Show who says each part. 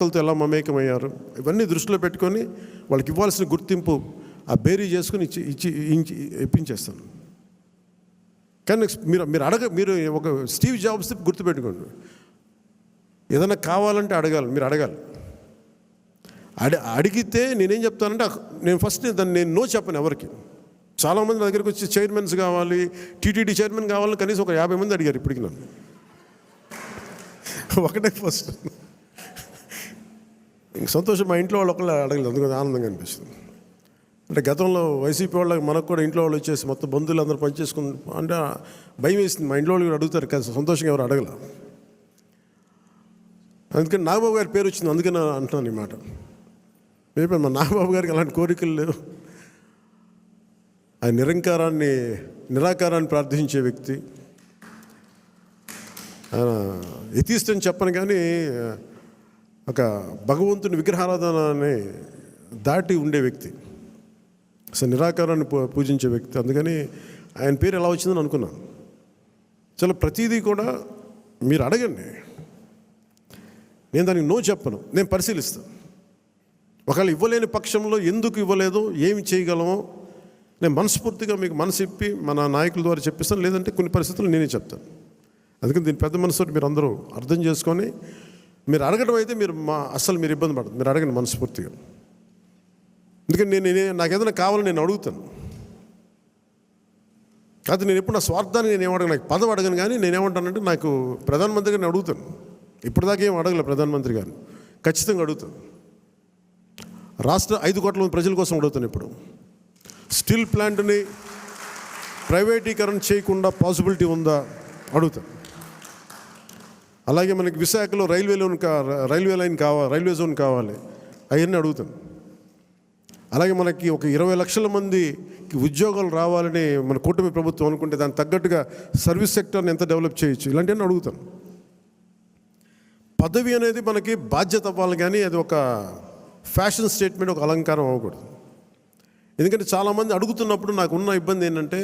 Speaker 1: భక్తులతో ఎలా మమేకమయ్యారు? ఇవన్నీ దృష్టిలో పెట్టుకొని వాళ్ళకి ఇవ్వాల్సిన గుర్తింపు ఆ బేరీ చేసుకుని ఇచ్చి ఇచ్చి ఇంచి ఇప్పించేస్తాను. కానీ మీరు మీరు అడగ మీరు ఒక స్టీవ్ జాబ్స్ గుర్తుపెట్టుకోండి. ఏదైనా కావాలంటే అడగాలి మీరు అడగాలి. అడి అడిగితే నేనేం చెప్తానంటే నేను ఫస్ట్ దాన్ని నేను నో చెప్పను ఎవరికి. చాలామంది నా దగ్గరికి వచ్చి చైర్మన్స్ కావాలి టీటీడీ చైర్మన్ కావాలని కనీసం ఒక యాభై మంది అడిగారు ఇప్పటికి నన్ను. ఒకటే ఫస్ట్. సంతోషం మా ఇంట్లో వాళ్ళు ఒకళ్ళు అడగలేదు అందుకని ఆనందంగా అనిపిస్తుంది. అంటే గతంలో వైసీపీ వాళ్ళకి మనకు కూడా ఇంట్లో వాళ్ళు వచ్చేసి మొత్తం బంధువులు అందరూ పనిచేసుకుని అంటే భయం వేసింది. మా ఇంట్లో వాళ్ళు కూడా అడుగుతారు కానీ సంతోషంగా ఎవరు అడగల. అందుకని నాగబాబు గారి పేరు వచ్చింది అందుకని అంటున్నాను ఈ మాట. మేబీ మా నాగబాబు గారికి అలాంటి కోరికలు లేవు. ఆయన నిరంకారాన్ని నిరాకారాన్ని ప్రార్థించే వ్యక్తి. ఆయన అని చెప్పను కానీ ఒక భగవంతుని విగ్రహారాధనని దాటి ఉండే వ్యక్తి. అసలు నిరాకారాన్ని పూ- పూజించే వ్యక్తి. అందుకని ఆయన పేరు ఎలా వచ్చిందని అనుకున్నాను. చాలా ప్రతిదీ కూడా మీరు అడగండి. నేను దానికి నో చెప్పను. నేను పరిశీలిస్తాను. ఒకవేళ ఇవ్వలేని పక్షంలో ఎందుకు ఇవ్వలేదో ఏమి చేయగలమో నేను మనస్ఫూర్తిగా మీకు మనసు ఇప్పి మన నాయకుల ద్వారా చెప్పిస్తాను. లేదంటే కొన్ని పరిస్థితులు నేనే చెప్తాను. అందుకని దీని పెద్ద మనసు మీరు అందరూ అర్థం చేసుకొని మీరు అడగడం అయితే మీరు మా అసలు మీరు ఇబ్బంది పడదు. మీరు అడగండి మనస్ఫూర్తిగా. ఎందుకంటే నేను నాకు ఏదైనా కావాలని నేను అడుగుతాను. కాదు నేను ఎప్పుడు నా స్వార్థాన్ని నేను ఏమడగను నాకు పదవి అడగను కానీ నేనేమంటానంటే నాకు ప్రధానమంత్రి గారిని అడుగుతాను. ఇప్పటిదాకా ఏం అడగలే ప్రధానమంత్రి గారిని ఖచ్చితంగా అడుగుతాను. రాష్ట్ర ఐదు కోట్ల మంది ప్రజల కోసం అడుగుతాను ఇప్పుడు. స్టీల్ ప్లాంట్ని ప్రైవేటీకరణ చేయకుండా పాసిబిలిటీ ఉందా? అడుగుతాను. అలాగే మనకి విశాఖలో రైల్వే లోన్ కా రైల్వే లైన్ కావాలి రైల్వే జోన్ కావాలి. అవన్నీ అడుగుతాను అలాగే మనకి ఒక ఇరవై లక్షల మందికి ఉద్యోగాలు రావాలని మన కూటమి ప్రభుత్వం అనుకుంటే దానికి తగ్గట్టుగా సర్వీస్ సెక్టర్ని ఎంత డెవలప్ చేయొచ్చు? ఇలాంటివన్నీ అడుగుతాను పదవి అనేది మనకి బాధ్యత అవ్వాలి కానీ అది ఒక ఫ్యాషన్ స్టేట్మెంట్ ఒక అలంకారం అవ్వకూడదు. ఎందుకంటే చాలామంది అడుగుతున్నప్పుడు నాకు ఉన్న ఇబ్బంది ఏంటంటే